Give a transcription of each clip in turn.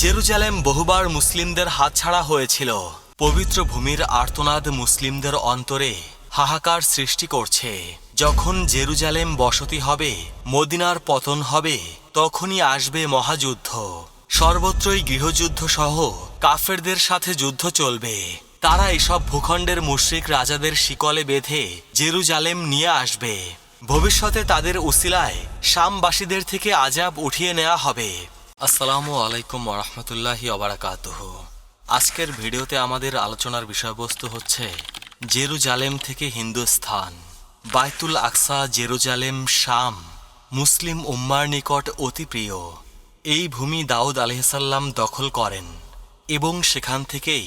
Jerusalem বহুবার মুসলিমদের হাতছাড়া হয়েছিল। পবিত্র ভূমির আর্তনাদ মুসলিমদের অন্তরে হাহাকার সৃষ্টি করছে। যখন জেরুজালেম বসতি হবে, মদিনার পতন হবে, তখনই আসবে মহাযুদ্ধ। সর্বত্রই গৃহযুদ্ধ সহ কাফেরদের সাথে যুদ্ধ চলবে। তারা এসব ভূখণ্ডের মুশ্রিক রাজাদের শিকলে বেঁধে জেরুজালেম নিয়ে আসবে। ভবিষ্যতে তাদের উসিলায় শামবাসীদের থেকে আজাব উঠিয়ে নেওয়া হবে। আসসালামু আলাইকুম ওরহমতুল্লাহি অবরাকাতুহ আজকের ভিডিওতে আমাদের আলোচনার বিষয়বস্তু হচ্ছে জেরুজালেম থেকে হিন্দুস্থান। বাইতুল আকসা, জেরুজালেম, শাম মুসলিম উম্মার নিকট অতি প্রিয়। এই ভূমি দাউদ আলহিসাল্লাম দখল করেন এবং সেখান থেকেই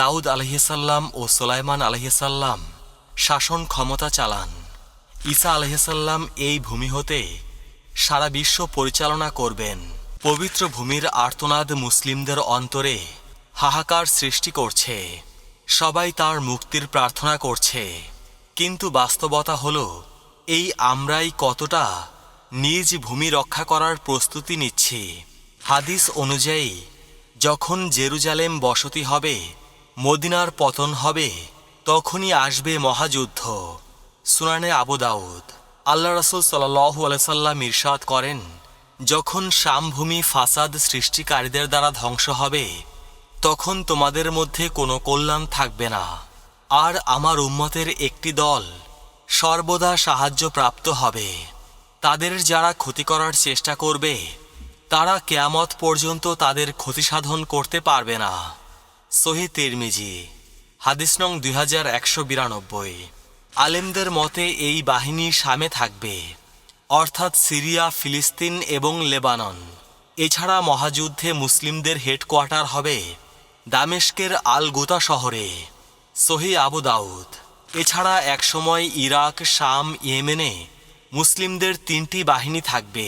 দাউদ আলহিসাল্লাম ও সোলাইমান আলহিসাল্লাম শাসন ক্ষমতা চালান। ঈসা আলহিসাল্লাম এই ভূমি হতে সারা বিশ্ব পরিচালনা করবেন। পবিত্র ভূমির আর্তনাদ মুসলিমদের অন্তরে হাহাকার সৃষ্টি করছে। সবাই তার মুক্তির প্রার্থনা করছে। কিন্তু বাস্তবতা হল, এই আমরাই কতটা নিজ ভূমি রক্ষা করার প্রস্তুতি নিচ্ছি। হাদিস অনুযায়ী, যখন জেরুজালেম বসতি হবে, মদিনার পতন হবে, তখনই আসবে মহাযুদ্ধ। সুনানে আবু দাউদ। আল্লাহ রসুল সাল্লাহু আলসাল্লাম ইরশাদ করেন যখন শামভূমি ফাসাদ সৃষ্টিকারীদের দ্বারা ধ্বংস হবে, তখন তোমাদের মধ্যে কোনো কল্যাণ থাকবে না। আর আমার উম্মতের একটি দল সর্বদা সাহায্য প্রাপ্ত হবে। তাদের যারা ক্ষতি করার চেষ্টা করবে, তারা কেয়ামত পর্যন্ত তাদের ক্ষতি সাধন করতে পারবে না। সহি তিরমিজি, হাদিস নং দুই হাজার একশো বিরানব্বই। আলেমদের মতে এই বাহিনী সামে থাকবে। অর্থাৎ সিরিয়া, ফিলিস্তিন এবং লেবানন। এছাড়া মহাযুদ্ধে মুসলিমদের হেডকোয়ার্টার হবে দামেস্কের আল গুতা শহরে, সহি আবু দাউদ। এছাড়া একসময় ইরাক, শাম, ইয়েমেনে মুসলিমদের তিনটি বাহিনী থাকবে।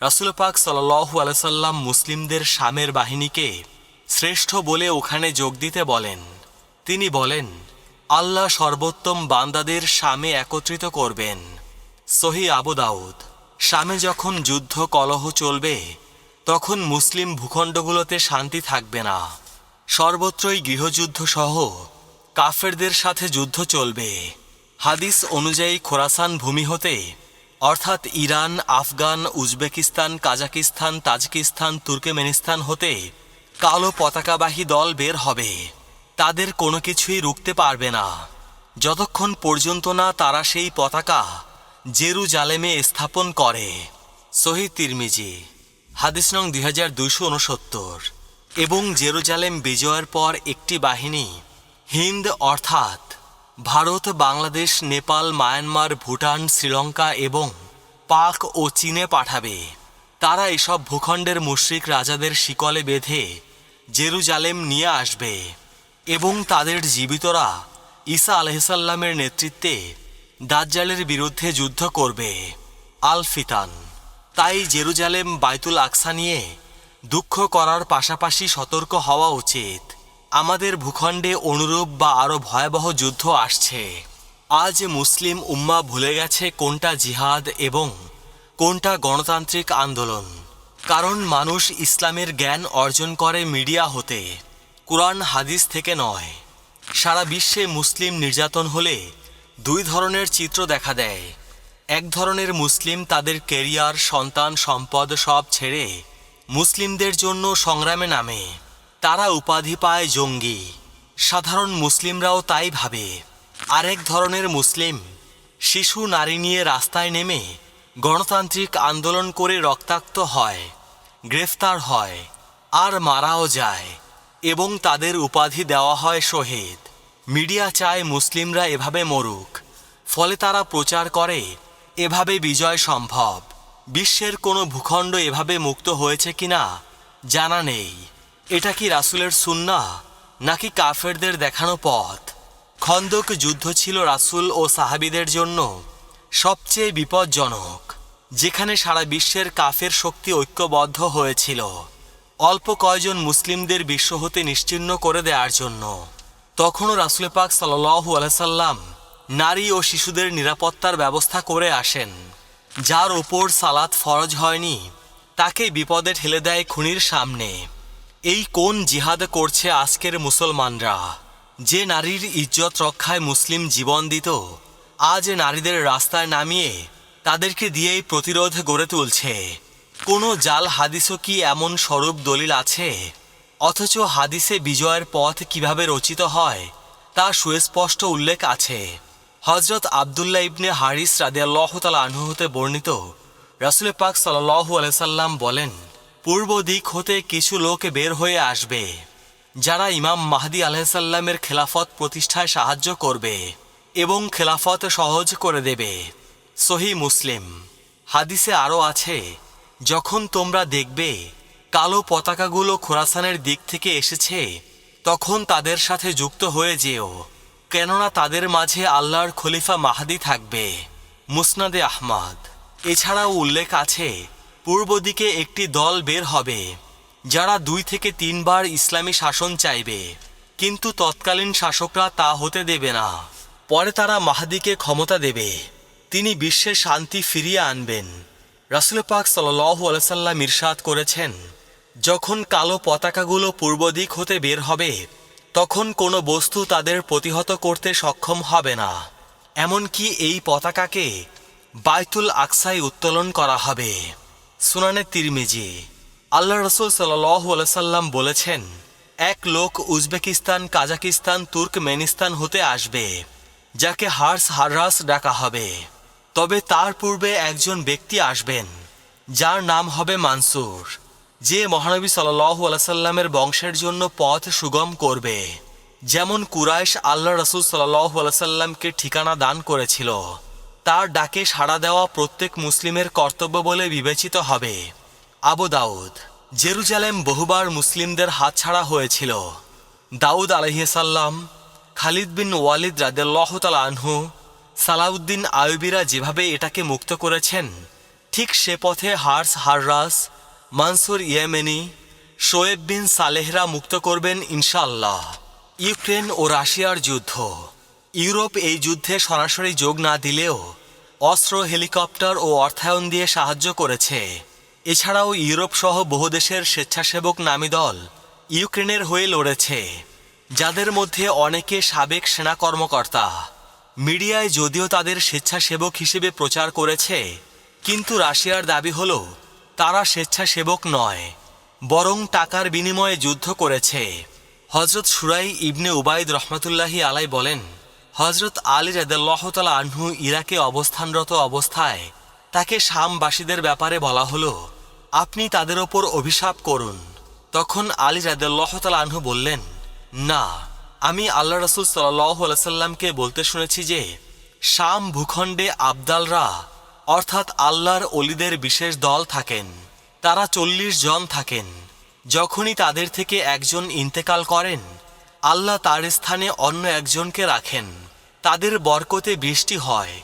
রাসুল পাক সাল্লু আলসাল্লাম মুসলিমদের শামের বাহিনীকে শ্রেষ্ঠ বলে ওখানে যোগ দিতে বলেন। তিনি বলেন, আল্লাহ সর্বোত্তম বান্দাদের শামে একত্রিত করবেন। সহি আবু দাউদ শামে যখন যুদ্ধ কলহ চলবে, তখন মুসলিম ভূখণ্ডগুলোতে শান্তি থাকবে না। সর্বত্রই গৃহযুদ্ধ সহ কাফেরদের সাথে যুদ্ধ চলবে। হাদিস অনুযায়ী খোরাসান ভূমি হতে, অর্থাৎ Iran, Afghan, Uzbekistan, Kazakhstan, Tajikistan, Turkmenistan হতে কালো পতাকাবাহী দল বের হবে। তাদের কোনো কিছুই রুখতে পারবে না। যতক্ষণ পর্যন্ত না তারা সেই পতাকা জেরুজালেমে স্থাপন করে। শহীদ তিরমিজি, হাদিস নং দুই হাজার দুইশো উনসত্তর। এবং জেরুজালেম বিজয়ের পর একটি বাহিনী, হিন্দ অর্থাৎ ভারত, বাংলাদেশ, নেপাল, মায়ানমার, ভুটান, শ্রীলঙ্কা এবং পাক ও চীনে পাঠাবে। তারা এসব ভূখণ্ডের মুশ্রিক রাজাদের শিকলে বেঁধে জেরুজালেম নিয়ে আসবে। এবং তাদের জীবিতরা ঈসা আলহিসাল্লামের নেতৃত্বে দাজ্জালের বিরুদ্ধে যুদ্ধ করবে আল ফিতান তাই জেরুজালেম বাইতুল আকসা নিয়ে দুঃখ করার পাশাপাশি সতর্ক হওয়া উচিত। আমাদের ভূখণ্ডে অনুরূপ বা আরও ভয়াবহ যুদ্ধ আসছে। আজ মুসলিম উম্মা ভুলে গেছে কোনটা জিহাদ এবং কোনটা গণতান্ত্রিক আন্দোলন। কারণ মানুষ ইসলামের জ্ঞান অর্জন করে মিডিয়া হতে, কোরআন, হাদিস থেকে নয়। সারা বিশ্বে মুসলিম নির্যাতন হলে দুই ধরনের চিত্র দেখা দেয়। এক ধরনের মুসলিম তাদের কেরিয়ার সন্তান, সম্পদ সব ছেড়ে মুসলিমদের জন্য সংগ্রামে নামে। তারা উপাধি পায় জঙ্গি। সাধারণ মুসলিমরাও তাই ভাবে। আরেক ধরনের মুসলিম শিশু নারী নিয়ে রাস্তায় নেমে গণতান্ত্রিক আন্দোলন করে রক্তাক্ত হয়, গ্রেফতার হয় আর মারাও যায় এবং তাদের উপাধি দেওয়া হয় শহীদ। মিডিয়া চায় মুসলিমরা এভাবে মরুক। ফলে তারা প্রচার করে, এভাবে বিজয় সম্ভব। বিশ্বের কোনো ভূখণ্ড এভাবে মুক্ত হয়েছে কিনা? জানা নেই। এটা কি রাসুলের সুন্না? নাকি কাফেরদের দেখানো পথ? খন্দক যুদ্ধ ছিল রাসুল ও সাহাবিদের জন্য সবচেয়ে বিপজ্জনক, যেখানে সারা বিশ্বের কাফের শক্তি ঐক্যবদ্ধ হয়েছিল। অল্প কয়জন মুসলিমদের বিশ্ব হতে নিশ্চিহ্ন করে দেওয়ার জন্য। তখনও রাসুল পাক সাল্লু আলাইসাল্লাম নারী ও শিশুদের নিরাপত্তার ব্যবস্থা করে আসেন, যার ওপর সালাত ফরজ হয়নি। তাকে বিপদে ঠেলে দেয় খুনির সামনে। এই কোন জিহাদ করছে আজকের মুসলমানরা? যে নারীর ইজ্জত রক্ষায় মুসলিম জীবন দিত, আজ নারীদের রাস্তায় নামিয়ে তাদেরকে দিয়েই প্রতিরোধ গড়ে তুলছে। কোনো জাল হাদিসও কি এমন স্বরূপ দলিল আছে? অথচ হাদিসে বিজয়ের পথ কীভাবে রচিত হয়, তা সুস্পষ্ট উল্লেখ আছে। হজরত আবদুল্লাহ ইবনে হারিস রাদিয়াল্লাহ তালা আনহু বর্ণিত, রাসুল পাক সাল্লাহু আলাইসাল্লাম বলেন, পূর্ব দিক হতে কিছু লোক বের হয়ে আসবে, যারা ইমাম মাহদি আলাইসাল্লামের খেলাফত প্রতিষ্ঠায় সাহায্য করবে এবং খেলাফত সহজ করে দেবে। সহি মুসলিম, হাদিসে আরও আছে, যখন তোমরা দেখবে কালো পতাকাগুলো খোরাসানের দিক থেকে এসেছে, তখন তাদের সাথে যুক্ত হয়ে যেও, কেননা তাদের মাঝে আল্লাহর খলিফা মাহাদি থাকবে, মুসনাদে আহমাদ। এছাড়াও উল্লেখ আছে, পূর্ব দিকে একটি দল বের হবে, যারা দুই থেকে তিনবার ইসলামী শাসন চাইবে, কিন্তু তৎকালীন শাসকরা তা হতে দেবে না। পরে তারা মাহাদিকে ক্ষমতা দেবে, তিনি বিশ্বে শান্তি ফিরিয়ে আনবেন। রাসুল পাক সাল্লু আলসাল্লাম ইরশাদ করেছেন যখন কালো পতাকাগুলো পূর্ব দিক হতে বের হবে, তখন কোনো বস্তু তাদের প্রতিহত করতে সক্ষম হবে না। এমনকি এই পতাকাকে বাইতুল আকসাই উত্তোলন করা হবে। সুনানে তিরমিজি। আল্লাহ রসুল সাল্লাম বলেছেন, এক লোক উজবেকিস্তান, কাজাকিস্তান, তুর্কমেনিস্তান হতে আসবে, যাকে হার্স হাররাস ডাকা হবে। তবে তার পূর্বে একজন ব্যক্তি আসবেন, যার নাম হবে মানসুর। যে মহানবী সাল্লাহ আলাইসাল্লামের বংশের জন্য পথ সুগম করবে। যেমন কুরাইশ আল্লাহ রসুল সাল্লাহ আলাইসাল্লামকে ঠিকানা দান করেছিল। তার ডাকে সাড়া দেওয়া প্রত্যেক মুসলিমের কর্তব্য বলে বিবেচিত হবে। আবু দাউদ, জেরুজালেম বহুবার মুসলিমদের হাতছাড়া হয়েছিল। দাউদ আলহিসাল্লাম খালিদ বিন ওয়ালিদ রাদেল্লাহতাল আনহু, সালাউদ্দিন আয়ুবিরা যেভাবে এটাকে মুক্ত করেছেন, ঠিক সে পথে hertz Harras Mansur Yemeni Shoaib bin সালেহরা মুক্ত করবেন ইনশাল্লাহ ইউক্রেন ও রাশিয়ার যুদ্ধ। ইউরোপ এই যুদ্ধে সরাসরি যোগ না দিলেও অস্ত্র, হেলিকপ্টার ও অর্থায়ন দিয়ে সাহায্য করেছে। এছাড়াও ইউরোপ সহ বহু দেশের স্বেচ্ছাসেবক নামী দল ইউক্রেনের হয়ে লড়েছে, যাদের মধ্যে অনেকে সাবেক সেনা কর্মকর্তা। মিডিয়ায় যদিও তাদের স্বেচ্ছাসেবক হিসেবে প্রচার করেছে, কিন্তু রাশিয়ার দাবি হল তারা স্বেচ্ছাসেবক নয়, বরং টাকার বিনিময়ে যুদ্ধ করেছে। হজরত সুরাই ইবনে উবাইদ রহমতুল্লাহি আলাই বলেন হজরত আলী রাদাল্লাহতালা আহ্নু ইরাকে অবস্থানরত অবস্থায় তাকে শামবাসীদের ব্যাপারে বলা হলো, আপনি তাদের ওপর অভিশাপ করুন। তখন আলী রাদাল্লাহতালা আহ্নু বললেন, না, আমি আল্লাহ রসুল সাল্লাহ আলাইসাল্লামকে বলতে শুনেছি যে, শাম ভূখণ্ডে আবদালরা অর্থাৎ আল্লাহর অলিদের বিশেষ দল থাকেন। তারা চল্লিশ জন থাকেন। যখনই তাদের থেকে একজন ইন্তেকাল করেন, আল্লাহ তার স্থানে অন্য একজনকে রাখেন। তাদের বরকতে বৃষ্টি হয়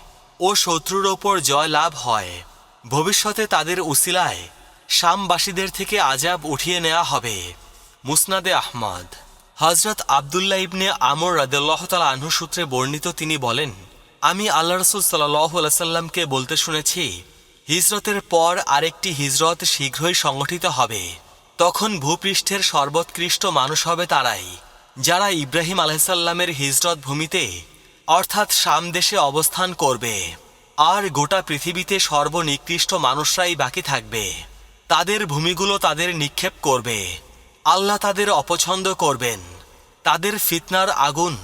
ও শত্রুর ওপর জয় লাভ হয়। ভবিষ্যতে তাদের উসিলায় শামবাসীদের থেকে আজাব উঠিয়ে নেওয়া হবে। মুসনাদে আহমদ। হজরত আবদুল্লাহ ইবনে আমর রাদেল্লাহতাল আনহু সূত্রে বর্ণিত তিনি বলেন আমি আল্লাহ রসুল সাল্লাহ সাল্লামকে বলতে শুনেছি, হিজরতের পর আরেকটি হিজরত শীঘ্রই সংগঠিত হবে। তখন ভূপৃষ্ঠের সর্বোৎকৃষ্ট মানুষ হবে তারাই, যারা ইব্রাহিম আলাইসাল্লামের হিজরত ভূমিতে, অর্থাৎ শাম দেশে অবস্থান করবে। আর গোটা পৃথিবীতে সর্বনিকৃষ্ট মানুষরাই বাকি থাকবে। তাদের ভূমিগুলো তাদের নিক্ষেপ করবে। আল্লাহ তাদের অপছন্দ করবেন। তাদের ফিতনার আগুন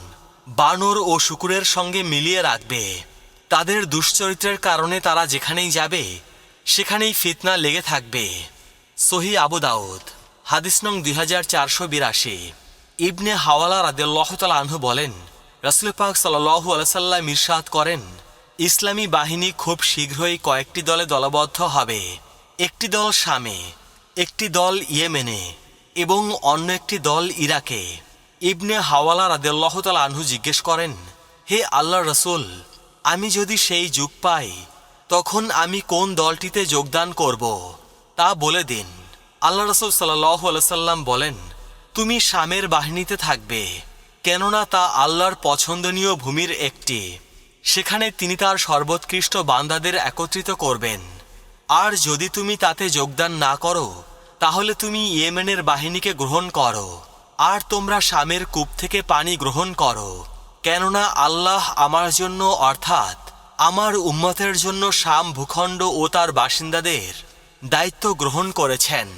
বানর ও শুকুরের সঙ্গে মিলিয়ে রাখবে। তাদের দুশ্চরিত্রের কারণে তারা যেখানেই যাবে, সেখানেই ফিতনা লেগে থাকবে। সহি আবু দাউদ, হাদিস নং দুই হাজার চারশো বিরাশি। ইবনে হাওয়ালা রাদেল্লাহতাল আনহু বলেন, রসুল পাক সাল্লাহু আলসাল্লাম ইরশাদ করেন, ইসলামী বাহিনী খুব শীঘ্রই কয়েকটি দলে দলবদ্ধ হবে। একটি দল শামে, একটি দল ইয়েমেনে এবং অন্য একটি দল ইরাকে। ইবনে হাওয়ালা রাদেল্লাহতাল আনহু জিজ্ঞেস করেন, হে আল্লাহ রসুল, আমি যদি সেই যুগ পাই, তখন আমি কোন দলটিতে যোগদান করব? তা বলে দিন। আল্লাহ রসুল সাল্লাহ আলসাল্লাম বলেন, তুমি শামের বাহিনীতে থাকবে, কেননা তা আল্লাহর পছন্দনীয় ভূমির একটি। সেখানে তিনি তার সর্বোৎকৃষ্ট বান্দাদের একত্রিত করবেন। আর যদি তুমি তাতে যোগদান না করো, তাহলে তুমি ইয়েমেনের বাহিনীকে গ্রহণ করো। আর তোমরা শামের কূপ থেকে পানি গ্রহণ করো, কেননা আল্লাহ আমার জন্য, অর্থাৎ আমার উম্মতের জন্য শাম ভূখণ্ড ও তার বাসিন্দাদের দায়িত্ব গ্রহণ করেছেন।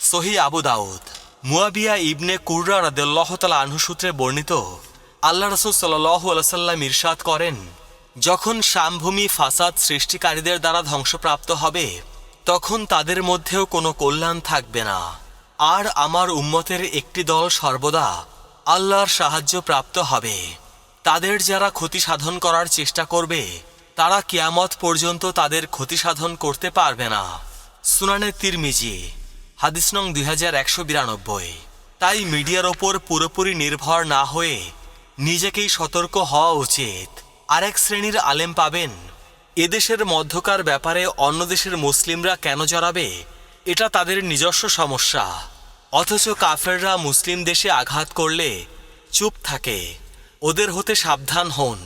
সহি আবু দাউদ। মুয়াবিয়া ইবনে কুর্রা রাদেল্লাহ তালা আনহু সূত্রে বর্ণিত, আল্লাহ রসুল সাল্লাহ আলসাল্লাম ইরশাদ করেন, যখন শামভূমি ফাসাদ সৃষ্টিকারীদের দ্বারা ধ্বংসপ্রাপ্ত হবে, তখন তাদের মধ্যেও কোনো কল্যাণ থাকবে না। আর আমার উম্মতের একটি দল সর্বদা আল্লাহর সাহায্য প্রাপ্ত হবে। তাদের যারা ক্ষতি সাধন করার চেষ্টা করবে, তারা কিয়ামত পর্যন্ত তাদের ক্ষতি সাধন করতে পারবে না। সুনানে তিরমিজি, হাদিস নং দুই হাজার একশো বিরানব্বই। তাই মিডিয়ার ওপর পুরোপুরি নির্ভর না হয়ে নিজেকেই সতর্ক হওয়া উচিত। আরেক শ্রেণির আলেম পাবেন এদেশের মধ্যকার ব্যাপারে অন্য দেশের মুসলিমরা কেন জড়াবে এটা তাদের নিজস্ব সমস্যা। অথচ কাফেররা মুসলিম দেশে আঘাত করলে চুপ থাকে। ওদের হতে সাবধান হন।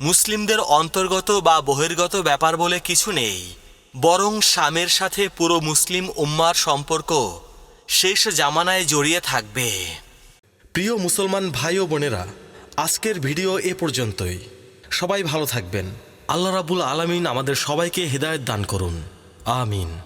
মুসলিমদের অন্তর্গত বা বহির্গত ব্যাপার বলে কিছু নেই। বরং স্বামের সাথে পুরো মুসলিম উম্মার সম্পর্ক শেষ জামানায় জড়িয়ে থাকবে। প্রিয় মুসলমান ভাই ও বোনেরা, আজকের ভিডিও এ পর্যন্তই। সবাই ভালো থাকবেন। আল্লাহ রাবুল আলামিন আমাদের সবাইকে হৃদায়ত দান করুন। আমিন।